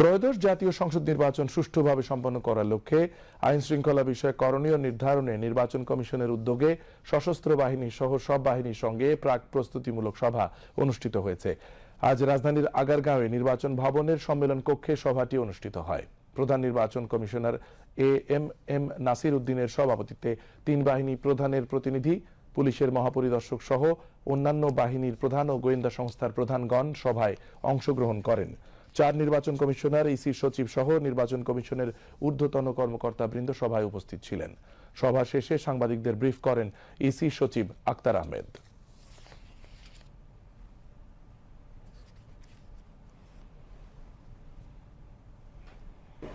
ত্রয়োদশ জাতীয় সংসদ নির্বাচন সুষ্ঠুভাবে সম্পন্ন করার লক্ষ্যে আইন শৃঙ্খলা বিষয়ে করণীয় নির্ধারণে নির্বাচন কমিশনের উদ্যোগে সশস্ত্র বাহিনী সহ সব বাহিনীর সঙ্গে প্রাক প্রস্তুতিমূলক সভা অনুষ্ঠিত হয়েছে। আজ রাজধানীর আগারগাঁওয়ে নির্বাচন ভবনের সম্মেলন কক্ষে সভাটি অনুষ্ঠিত হয়। প্রধান নির্বাচন commissioner A M M Nasir উদ্দিনের সভাপতিত্বে তিন বাহিনী প্রধানের প্রতিনিধি, পুলিশের মহাপরিদর্শক সহ অন্যান্য বাহিনীর প্রধান ও গোয়েন্দা সংস্থার প্রধানগণ সভায় অংশগ্রহণ করেন। চার নির্বাচন কমিশনার ইসি সচিব সহ নির্বাচন কমিশনের ঊর্ধ্বতন কর্মকর্তাবৃন্দ সভায় উপস্থিত ছিলেন। সভা শেষে সাংবাদিকদের ব্রিফ করেন ইসি সচিব আক্তার আহমেদ।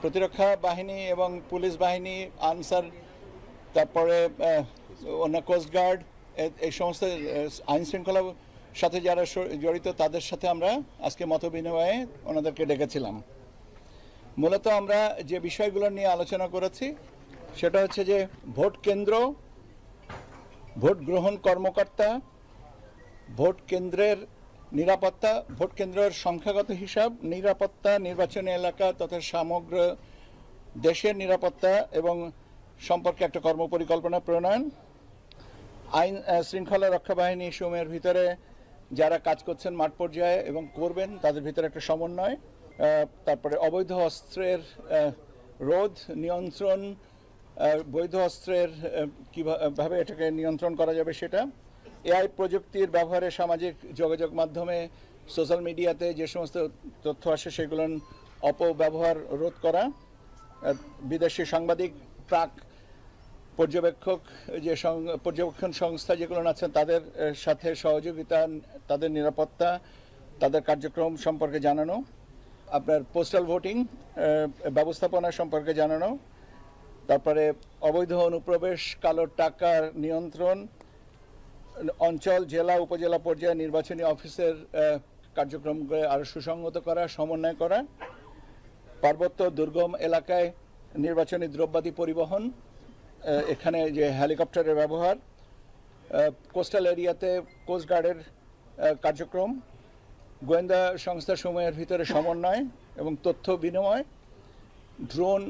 প্রতিরক্ষা বাহিনী এবং পুলিশ বাহিনী, আনসার, তারপরে অন্য কোস্টগার্ড এই সমস্ত আইন শৃঙ্খলার সাথে যারা জড়িত, তাদের সাথে আমরা আজকে মত বিনিময়ে ওনাদেরকে ডেকেছিলাম। মূলত আমরা যে বিষয়গুলো নিয়ে আলোচনা করেছি, সেটা হচ্ছে যে ভোট কেন্দ্র, ভোট গ্রহণ কর্মকর্তা, ভোট কেন্দ্রের নিরাপত্তা, ভোট কেন্দ্রের সংখ্যাগত হিসাব, নিরাপত্তা, নির্বাচনী এলাকা তথা সমগ্র দেশের নিরাপত্তা এবং সম্পর্কে একটা কর্মপরিকল্পনা প্রণয়ন, আইন শৃঙ্খলা রক্ষা বাহিনী সমূহের ভিতরে যারা কাজ করছেন মাঠ পর্যায়ে এবং করবেন, তাদের ভিতরে একটা সমন্বয় তারপরে অবৈধ অস্ত্রের রোধ, নিয়ন্ত্রণ বৈধ অস্ত্রের কীভাবে এটাকে নিয়ন্ত্রণ করা যাবে সেটা, এআই প্রযুক্তির ব্যবহারে সামাজিক যোগাযোগ মাধ্যমে, সোশ্যাল মিডিয়াতে যে সমস্ত তথ্য আসে সেগুলোর অপব্যবহার রোধ করা বিদেশি সাংবাদিক প্রাক পর্যবেক্ষক, যে পর্যবেক্ষণ সংস্থা যেগুলো আছেন তাদের সাথে সহযোগিতা, তাদের নিরাপত্তা, তাদের কার্যক্রম সম্পর্কে জানানো, আপনার পোস্টাল ভোটিং ব্যবস্থাপনা সম্পর্কে জানানো, তারপরে অবৈধ অনুপ্রবেশ, কালো টাকার নিয়ন্ত্রণ, অঞ্চল, জেলা, উপজেলা পর্যায়ে নির্বাচনী অফিসের কার্যক্রমকে আরও সুসংহত করা, সমন্বয় করা, পার্বত্য দুর্গম এলাকায় নির্বাচনী দ্রব্যাদি পরিবহন এখানে যে হেলিকপ্টারের ব্যবহার কোস্টাল এরিয়াতে কোস্টগার্ডের কার্যক্রম, গোয়েন্দা সংস্থাসমূহের ভিতরে সমন্বয় এবং তথ্য বিনিময় ড্রোন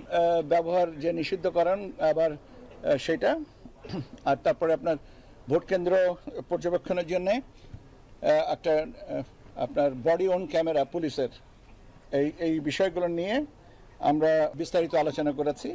ব্যবহার যে নিষিদ্ধ নিষিদ্ধকরণ, আবার সেটা, আর তারপরে আপনার ভোট কেন্দ্র পর্যবেক্ষণের জন্য একটা আপনার বডি অন ক্যামেরা পুলিশের, এই এই বিষয়গুলো নিয়ে আমরা বিস্তারিত আলোচনা করেছি।